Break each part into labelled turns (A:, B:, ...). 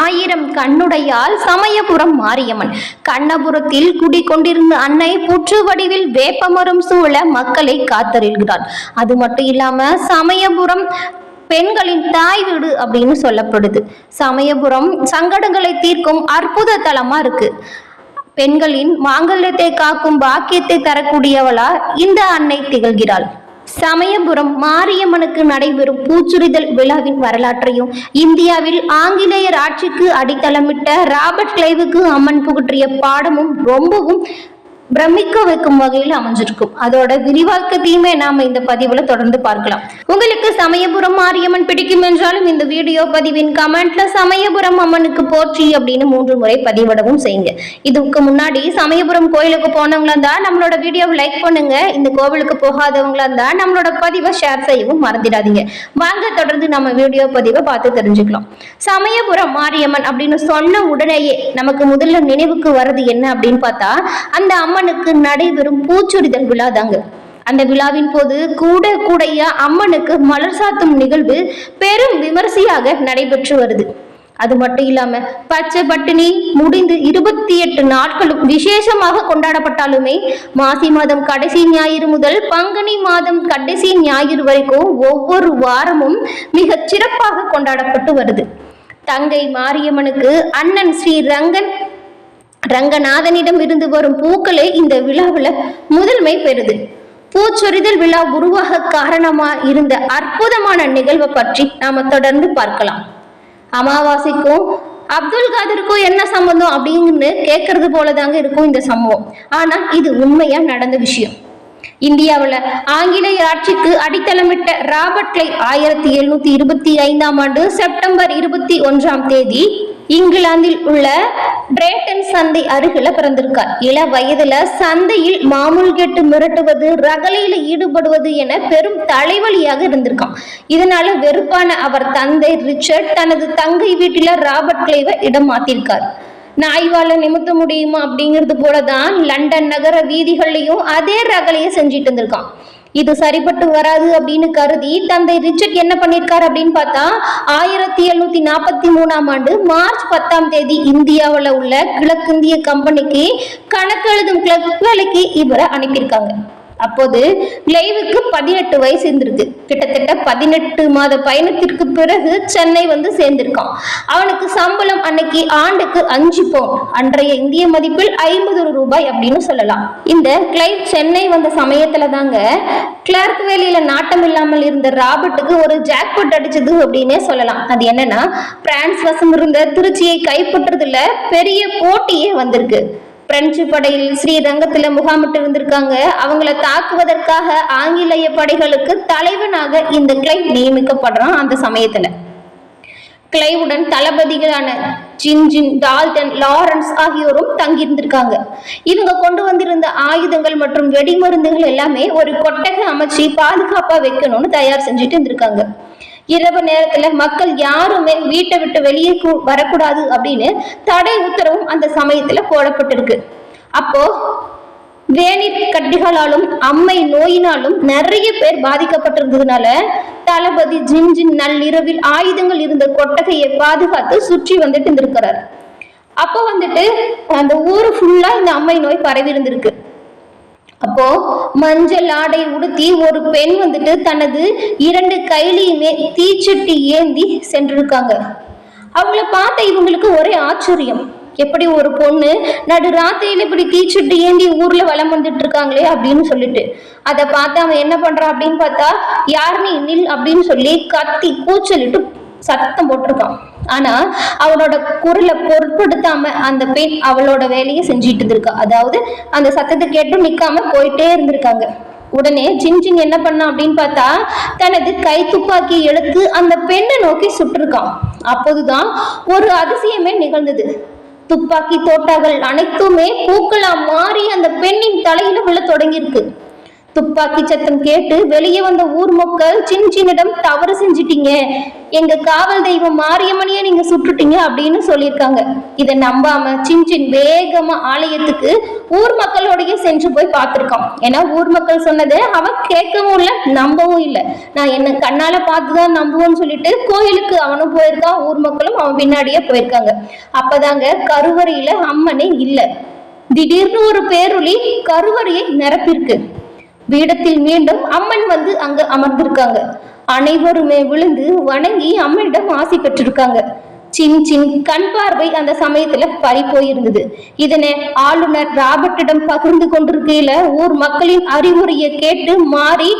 A: ஆயிரம் கண்ணுடையால் சமயபுரம் மாரியம்மன் கண்ணபுரத்தில் குடிக்கொண்டிருந்த அன்னை புற்று வடிவில் வேப்பமரம் சூழ மக்களை காத்தறிகிறான் அது மட்டும் இல்லாம சமயபுரம் பெண்களின் தாய் வீடு அப்படின்னு சொல்லப்படுது சமயபுரம் சங்கடங்களை தீர்க்கும் அற்புத தலமா இருக்கு பெண்களின் மாங்கல்யத்தை காக்கும் பாக்கியத்தை தரக்கூடியவளா இந்த அன்னை திகழ்கிறாள் சமயபுரம் மாரியம்மனுக்கு நடைபெறும் பூச்சுரிதல் விழாவின் வரலாற்றையும் இந்தியாவில் ஆங்கிலேயர் ஆட்சிக்கு அடித்தளமிட்ட ராபர்ட் கிளைவுக்கு அம்மன் புகற்றிய பாடமும் ரொம்பவும் பிரமிக்க வைக்கும் வகையில் அமைஞ்சிருக்கும் அதோட விரிவாக்க தீமை நாம இந்த பதிவுல தொடர்ந்து பார்க்கலாம் உங்களுக்கு சமயபுரம் மாரியம்மன் பிடிக்கும் என்றாலும் இந்த வீடியோ பதிவின் கமெண்ட்ல சமயபுரம் அம்மனுக்கு போற்றி அப்படின்னு மூன்று முறை பதிவிடவும் செய்யுங்க இதுக்கு முன்னாடி சமயபுரம் கோயிலுக்கு போனவங்களா இருந்தா நம்மளோட வீடியோவை லைக் பண்ணுங்க இந்த கோவிலுக்கு போகாதவங்களா இருந்தா நம்மளோட பதிவை ஷேர் செய்யவும் மறந்துடாதீங்க வாங்க தொடர்ந்து நம்ம வீடியோ பதிவை பார்த்து தெரிஞ்சுக்கலாம் சமயபுரம் மாரியம்மன் அப்படின்னு சொன்ன உடனேயே நமக்கு முதல்ல நினைவுக்கு வர்றது என்ன அப்படின்னு பார்த்தா அந்த அம்மன் அம்மனுக்கு நடைபெறும் பூச்சொரிதல் விழா தாங்க அந்த விழாவின் போது கூட கூடைய அம்மனுக்கு மலர் சாத்தும் நிகழ்வு பெரும் விமரிசையாக நடைபெற்று வருது அது மட்டும் இல்லாம பச்சை பட்டினி முடிந்து இருபத்தி எட்டு நாட்களும் விசேஷமாக கொண்டாடப்பட்டாலுமே மாசி மாதம் கடைசி ஞாயிறு முதல் பங்குனி மாதம் கடைசி ஞாயிறு வரைக்கும் ஒவ்வொரு வாரமும் மிக சிறப்பாக கொண்டாடப்பட்டு வருது தங்கை மாரியம்மனுக்கு அண்ணன் ஸ்ரீ ரங்கன் ரங்கநாதனிடம் இருந்து வரும் பூக்களே இந்த விழாவில் முதன்மை பெறுது பூச்சொரிதல் விழா உருவாக காரணமா இருந்த அற்புதமான நிகழ்வை பற்றி நாம தொடர்ந்து பார்க்கலாம் அமாவாசைக்கும் அப்துல் காதருக்கும் என்ன சம்பந்தம் அப்படின்னு கேட்கறது போலதாங்க இருக்கும் இந்த சம்பவம் ஆனா இது உண்மையா நடந்த விஷயம் இந்தியாவில் ஆங்கிலேய ஆட்சிக்கு அடித்தளமிட்ட ராபர்ட் கிளை ஆயிரத்தி எழுநூத்தி இருபத்தி ஐந்தாம் ஆண்டு செப்டம்பர் இருபத்தி ஒன்றாம் தேதி இங்கிலாந்தில் உள்ள பிரேட்டன் சந்தை அருகில பிறந்திருக்கார் இள வயதுல சந்தையில் மாமூல் கேட்டு மிரட்டுவது ரகலையில ஈடுபடுவது என பெரும் தலைவலியாக இருந்திருக்கான் இதனால வெறுப்பான அவர் தந்தை ரிச்சர்ட் தனது தங்கை வீட்டில ராபர்ட் கிளைவ இடம் மாத்திருக்கார் நாய்வால நிமித்த முடியுமா அப்படிங்கிறது போலதான் லண்டன் நகர வீதிகள்லையும் அதே ரகலையை செஞ்சிட்டு இருந்திருக்கான் இது சரிப்பட்டு வராது அப்படின்னு கருதி தந்தை ரிச்சர்ட் என்ன பண்ணியிருக்காரு அப்படின்னு பார்த்தா ஆயிரத்தி எழுநூத்தி நாற்பத்தி மூணாம் ஆண்டு மார்ச் பத்தாம் தேதி இந்தியாவில் உள்ள கிழக்கிந்திய கம்பெனிக்கு கணக்கு எழுதும் கிளப் வேலைக்கு இவரை அனுப்பியிருக்காங்க அப்போது கிளைவுக்கு பதினெட்டு வயசு இருந்திருக்கு கிட்டத்தட்ட பதினெட்டு மாத பயணத்திற்கு பிறகு சென்னை வந்து சேர்ந்திருக்கான் அவனுக்கு சம்பளம் அன்னைக்கு ஆண்டுக்கு அஞ்சு பவுன் அன்றைய இந்திய மதிப்பில் ஐம்பது ரூபாய் அப்படின்னு சொல்லலாம் இந்த கிளைவ் சென்னை வந்த சமயத்துல தாங்க கிளர்க் வேலியில நாட்டம் இல்லாமல் இருந்த ராபர்ட்டுக்கு ஒரு ஜாக்பாட் அடிச்சது அப்படின்னே சொல்லலாம் அது என்னன்னா பிரான்ஸ் வசம் இருந்த திருச்சியை கைப்பற்றுறதுல பெரிய போட்டியே வந்திருக்கு பிரெஞ்சு படையில் ஸ்ரீரங்கத்தில் முகாமிட்டு இருந்திருக்காங்க அவங்கள தாக்குவதற்காக ஆங்கிலேய படைகளுக்கு தலைவனாக இந்த கிளை நியமிக்கப்படுறான் அந்த சமயத்துல கிளைவுடன் தளபதிகளான ஜின்ஜின் டால்டன் லாரன்ஸ் ஆகியோரும் தங்கியிருந்திருக்காங்க இவங்க கொண்டு வந்திருந்த ஆயுதங்கள் மற்றும் வெடிமருந்துகள் எல்லாமே ஒரு கொட்டகை அமைச்சு பாதுகாப்பாக வைக்கணும்னு தயார் செஞ்சுட்டு இருந்திருக்காங்க இரவு நேரத்துல மக்கள் யாருமே வீட்டை விட்டு வெளியே வரக்கூடாது அப்படின்னு தடை உத்தரவும் அந்த சமயத்துல போடப்பட்டிருக்கு அப்போ வேணி கட்டிகளாலும் அம்மை நோயினாலும் நிறைய பேர் பாதிக்கப்பட்டிருந்ததுனால தளபதி ஜின்ஜின் நள்ளிரவில் ஆயுதங்கள் இருந்த கொட்டகையை பாதுகாத்து சுற்றி வந்துட்டு இருந்திருக்கிறார் அப்போ வந்துட்டு அந்த ஊர் ஃபுல்லா இந்த அம்மை நோய் பரவி இருந்திருக்கு அப்போ மஞ்சள் ஆடை உடுத்தி ஒரு பெண் வந்துட்டு தனது இரண்டு கையிலையுமே தீச்சட்டி ஏந்தி சென்றிருக்காங்க அவங்கள பார்த்த இவங்களுக்கு ஒரே ஆச்சரியம் எப்படி ஒரு பொண்ணு நடு ராத்திரியில இப்படி தீச்சுட்டு ஏந்தி ஊர்ல வளம் வந்துட்டு இருக்காங்களே அப்படின்னு சொல்லிட்டு அதை பார்த்து அவன் என்ன பண்றான் அப்படின்னு பார்த்தா யார் நில் அப்படின்னு சொல்லி கத்தி கூச்சலிட்டு சத்தம் போட்டிருக்கான் ஆனா அவளோட குரலை பொருட்படுத்தாம அந்த பெண் அவளோட வேலையை செஞ்சிட்டு இருந்திருக்கா அதாவது அந்த சத்தத்தை கேட்டு நிக்காம போயிட்டே இருந்திருக்காங்க உடனே ஜின்ஜின் என்ன பண்ணா அப்படின்னு பார்த்தா தனது கை துப்பாக்கி எடுத்து அந்த பெண்ணை நோக்கி சுட்டிருக்கான் அப்போதுதான் ஒரு அதிசயமே நிகழ்ந்தது துப்பாக்கி தோட்டாக்கள் அனைத்துமே பூக்களா மாறி அந்த பெண்ணின் தலையில உள்ள தொடங்கியிருக்கு துப்பாக்கி சத்தம் கேட்டு வெளியே வந்த ஊர் மக்கள் சின் சின்னிடம் தவறு செஞ்சிட்டீங்க எங்க காவல் தெய்வம் மாரியம்மனையே நீங்க சுட்டுட்டீங்க அப்படின்னு சொல்லியிருக்காங்க இதை நம்பாம சின்சின் வேகமா ஆலயத்துக்கு ஊர் மக்களோடய சென்று போய் பார்த்துருக்கான் ஏன்னா ஊர் மக்கள் சொன்னதை அவன் கேட்கவும் இல்லை நம்பவும் இல்லை நான் என்ன கண்ணால பார்த்துதான் நம்புவோம்னு சொல்லிட்டு கோயிலுக்கு அவனும் போயிருக்கான் ஊர் மக்களும் அவன் பின்னாடியே போயிருக்காங்க அப்பதாங்க கருவறையில அம்மனே இல்லை திடீர்னு ஒரு பேருளி கருவறையை நிரப்பிருக்கு பீடத்தில் மீண்டும் அம்மன் வந்து அங்கு அமர்ந்திருக்காங்க அனைவருமே விழுந்து வணங்கி அம்மனிடம் ஆசை பெற்றிருக்காங்க சின் சின் கண் பார்வை அந்த சமயத்துல பறி போயிருந்தது இதனை ஆளுநர் ராபர்ட்டிடம் பகிர்ந்து கொண்டிருக்கையில ஊர் மக்களின் அறிவுரையை கேட்டு மாறி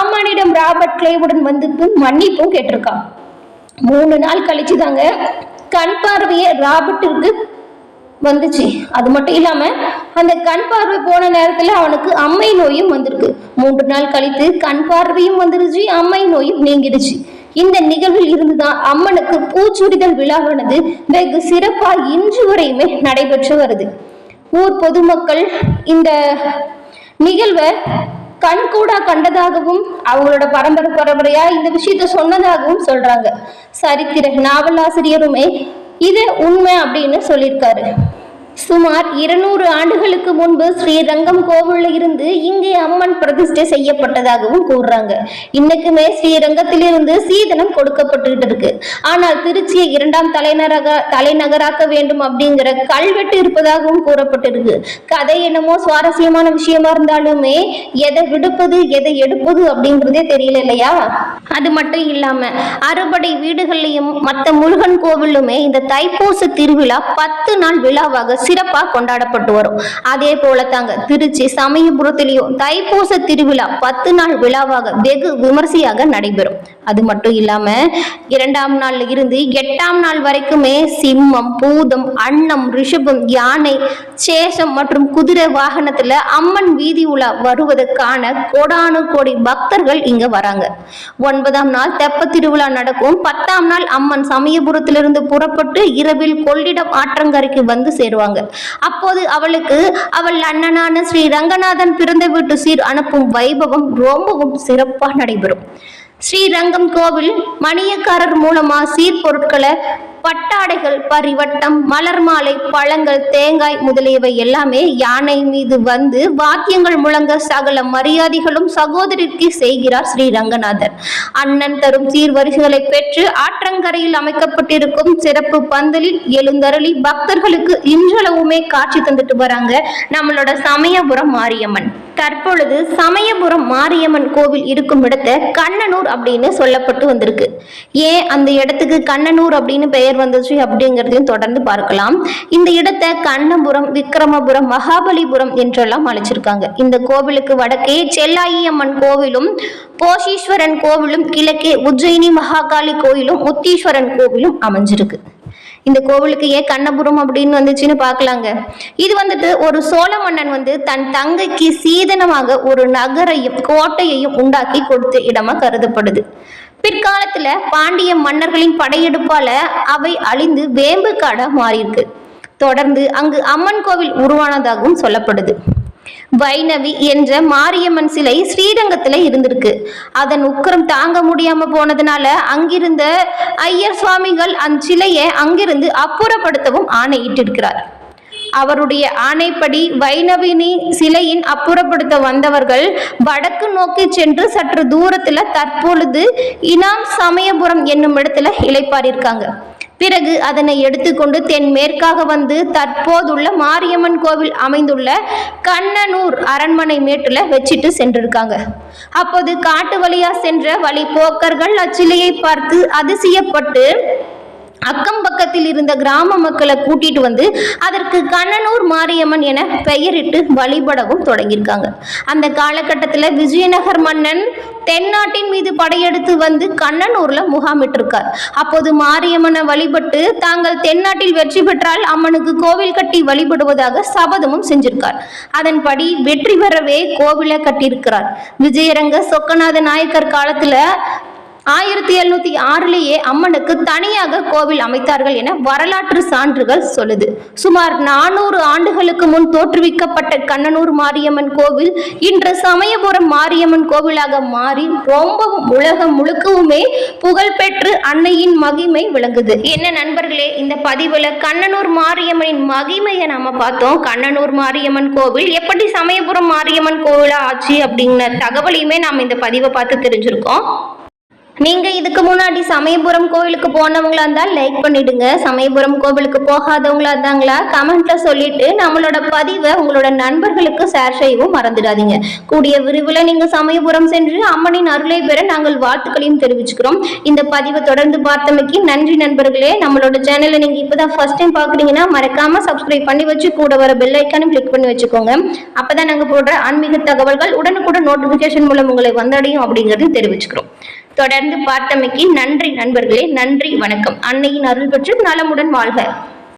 A: அம்மனிடம் ராபர்ட் கிளேவுடன் வந்து மன்னிப்பும் கேட்டிருக்கான் மூணு நாள் கழிச்சுதாங்க கண் பார்வையை ராபர்ட்டிற்கு வந்துச்சு அது மட்டும் இல்லாம அந்த கண் பார்வை போன நேரத்துல அவனுக்கு அம்மை நோயும் வந்திருக்கு மூன்று நாள் கழித்து கண் பார்வையும் வந்துருச்சு அம்மை நோயும் நீங்கிடுச்சு இந்த நிகழ்வில் இருந்துதான் அம்மனுக்கு பூச்சுரிதல் விழாவானது வெகு சிறப்பா இன்று வரையுமே நடைபெற்று வருது ஊர் பொதுமக்கள் இந்த நிகழ்வை கண் கூட கண்டதாகவும் அவங்களோட பரம்பரை பரம்பரையா இந்த விஷயத்த சொன்னதாகவும் சொல்றாங்க சரித்திர நாவல் ஆசிரியருமே இது உண்மை அப்படின்னு சொல்லியிருக்காரு சுமார் இருநூறு ஆண்டுகளுக்கு முன்பு ஸ்ரீரங்கம் கோவில் இருந்து இங்கே அம்மன் பிரதிஷ்டை செய்யப்பட்டதாகவும் கூறுறாங்க இன்னைக்குமே ஸ்ரீரங்கத்திலிருந்து சீதனம் கொடுக்கப்பட்டுகிட்டு இருக்கு ஆனால் திருச்சியை இரண்டாம் தலைநகராக தலைநகராக்க வேண்டும் அப்படிங்கிற கல்வெட்டு இருப்பதாகவும் கூறப்பட்டிருக்கு கதை என்னமோ சுவாரஸ்யமான விஷயமா இருந்தாலுமே எதை விடுப்பது எதை எடுப்பது அப்படிங்கிறதே தெரியல இல்லையா அது மட்டும் இல்லாம அறுபடை வீடுகள்லையும் மற்ற முருகன் கோவிலுமே இந்த தைப்பூச திருவிழா பத்து நாள் விழாவாக சிறப்பாக கொண்டாடப்பட்டு வரும் அதே போல தாங்க திருச்சி சமயபுரத்திலையும் தைப்பூச திருவிழா பத்து நாள் விழாவாக வெகு விமர்சையாக நடைபெறும் அது மட்டும் இல்லாமல் இரண்டாம் நாள்ல இருந்து எட்டாம் நாள் வரைக்குமே சிம்மம் பூதம் அன்னம் ரிஷபம் யானை சேஷம் மற்றும் குதிரை வாகனத்தில் அம்மன் வீதி உலா வருவதற்கான கோடானு கோடி பக்தர்கள் இங்கே வராங்க ஒன்பதாம் நாள் தெப்ப திருவிழா நடக்கும் பத்தாம் நாள் அம்மன் சமயபுரத்திலிருந்து புறப்பட்டு இரவில் கொள்ளிடம் ஆற்றங்கரைக்கு வந்து சேருவாங்க அப்போது அவளுக்கு அவள் அண்ணனான ஸ்ரீ ரங்கநாதன் பிறந்த வீட்டு சீர் அனுப்பும் வைபவம் ரொம்பவும் சிறப்பாக நடைபெறும் ஸ்ரீரங்கம் கோவில் மணியக்காரர் மூலமா சீர்பொருட்களை பட்டாடைகள் பரிவட்டம் மலர் மாலை பழங்கள் தேங்காய் முதலியவை எல்லாமே யானை மீது வந்து வாத்தியங்கள் முழங்க சகல மரியாதைகளும் சகோதரிக்கு செய்கிறார் ஸ்ரீ ரங்கநாதர் அண்ணன் தரும் சீர்வரிசைகளை பெற்று ஆற்றங்கரையில் அமைக்கப்பட்டிருக்கும் சிறப்பு பந்தலில் எழுந்தருளி பக்தர்களுக்கு இன்றளவுமே காட்சி தந்துட்டு வராங்க நம்மளோட சமயபுரம் மாரியம்மன் தற்பொழுது சமயபுரம் மாரியம்மன் கோவில் இருக்கும் இடத்தை கண்ணனூர் கண்ணனூர் அப்படின்னு சொல்லப்பட்டு வந்திருக்கு ஏன் அந்த இடத்துக்கு கண்ணனூர் அப்படின்னு பெயர் வந்துச்சு அப்படிங்கிறதையும் தொடர்ந்து பார்க்கலாம் இந்த இடத்தை கண்ணபுரம் விக்கிரமபுரம் மகாபலிபுரம் என்றெல்லாம் அழைச்சிருக்காங்க இந்த கோவிலுக்கு வடக்கே செல்லாயியம்மன் கோவிலும் போஷீஸ்வரன் கோவிலும் கிழக்கே உஜ்ஜயினி மகாகாளி கோயிலும் முத்தீஸ்வரன் கோவிலும் அமைஞ்சிருக்கு இந்த கோவிலுக்கு ஏன் கண்ணபுரம் அப்படின்னு வந்துச்சுன்னு பார்க்கலாங்க இது வந்துட்டு ஒரு சோழ மன்னன் வந்து தன் தங்கைக்கு சீதனமாக ஒரு நகரையும் கோட்டையையும் உண்டாக்கி கொடுத்த இடமா கருதப்படுது பிற்காலத்துல பாண்டிய மன்னர்களின் படையெடுப்பால அவை அழிந்து வேம்பு காடா மாறியிருக்கு தொடர்ந்து அங்கு அம்மன் கோவில் உருவானதாகவும் சொல்லப்படுது வைணவி என்ற மாரியம்மன் சிலை ஸ்ரீரங்கத்துல இருந்திருக்கு அதன் உக்கரம் தாங்க முடியாம போனதுனால அங்கிருந்த ஐயர் சுவாமிகள் அந்த சிலையை அங்கிருந்து அப்புறப்படுத்தவும் ஆணையிட்டிருக்கிறார் அவருடைய ஆணைப்படி வைணவினி சிலையின் அப்புறப்படுத்த வந்தவர்கள் வடக்கு நோக்கி சென்று சற்று தூரத்துல தற்பொழுது இனாம் சமயபுரம் என்னும் இடத்துல இருக்காங்க பிறகு அதனை எடுத்துக்கொண்டு தென்மேற்காக வந்து தற்போதுள்ள மாரியம்மன் கோவில் அமைந்துள்ள கண்ணனூர் அரண்மனை மேட்டில் வச்சுட்டு சென்றிருக்காங்க அப்போது காட்டு வழியா சென்ற வழி போக்கர்கள் அச்சிலையை பார்த்து அதிசயப்பட்டு அக்கம் பக்கத்தில் இருந்த கிராம மக்களை கூட்டிட்டு வந்து அதற்கு கண்ணனூர் மாரியம்மன் என பெயரிட்டு வழிபடவும் தொடங்கியிருக்காங்க அந்த காலகட்டத்தில் விஜயநகர் மன்னன் தென்னாட்டின் மீது படையெடுத்து வந்து கண்ணனூர்ல முகாமிட்டிருக்கார் அப்போது மாரியம்மனை வழிபட்டு தாங்கள் தென்னாட்டில் வெற்றி பெற்றால் அம்மனுக்கு கோவில் கட்டி வழிபடுவதாக சபதமும் செஞ்சிருக்கார் அதன்படி வெற்றி பெறவே கோவிலை கட்டியிருக்கிறார் விஜயரங்க சொக்கநாத நாயக்கர் காலத்துல ஆயிரத்தி எழுநூத்தி ஆறுலேயே அம்மனுக்கு தனியாக கோவில் அமைத்தார்கள் என வரலாற்று சான்றுகள் சொல்லுது சுமார் நானூறு ஆண்டுகளுக்கு முன் தோற்றுவிக்கப்பட்ட கண்ணனூர் மாரியம்மன் கோவில் இன்று சமயபுரம் மாரியம்மன் கோவிலாக மாறி ரொம்பவும் உலகம் முழுக்கவுமே புகழ்பெற்று அன்னையின் மகிமை விளங்குது என்ன நண்பர்களே இந்த பதிவுல கண்ணனூர் மாரியம்மனின் மகிமையை நாம பார்த்தோம் கண்ணனூர் மாரியம்மன் கோவில் எப்படி சமயபுரம் மாரியம்மன் கோவிலா ஆச்சு அப்படிங்கிற தகவலையுமே நாம் இந்த பதிவை பார்த்து தெரிஞ்சிருக்கோம் நீங்கள் இதுக்கு முன்னாடி சமயபுரம் கோவிலுக்கு போனவங்களா இருந்தால் லைக் பண்ணிடுங்க சமயபுரம் கோவிலுக்கு போகாதவங்களா இருந்தாங்களா கமெண்ட்ல சொல்லிட்டு நம்மளோட பதிவை உங்களோட நண்பர்களுக்கு ஷேர் செய்யவும் மறந்துடாதீங்க கூடிய விரிவில் நீங்கள் சமயபுரம் சென்று அம்மனின் அருளை பெற நாங்கள் வாழ்த்துக்களையும் தெரிவிச்சுக்கிறோம் இந்த பதிவை தொடர்ந்து பார்த்தமைக்கு நன்றி நண்பர்களே நம்மளோட சேனலை நீங்கள் இப்பதான் ஃபர்ஸ்ட் டைம் பார்க்குறீங்கன்னா மறக்காம சப்ஸ்கிரைப் பண்ணி வச்சு கூட வர பெல் ஐக்கானும் கிளிக் பண்ணி வச்சுக்கோங்க அப்போ தான் நாங்கள் போடுற ஆன்மீக தகவல்கள் உடனுக்குடன் நோட்டிஃபிகேஷன் மூலம் உங்களை வந்தடையும் அப்படிங்கிறது தெரிவிச்சுக்கிறோம் தொடர்ந்து பார்த்தமைக்கு நன்றி நண்பர்களே நன்றி வணக்கம் அன்னையின் அருள் பெற்று நலமுடன் வாழ்க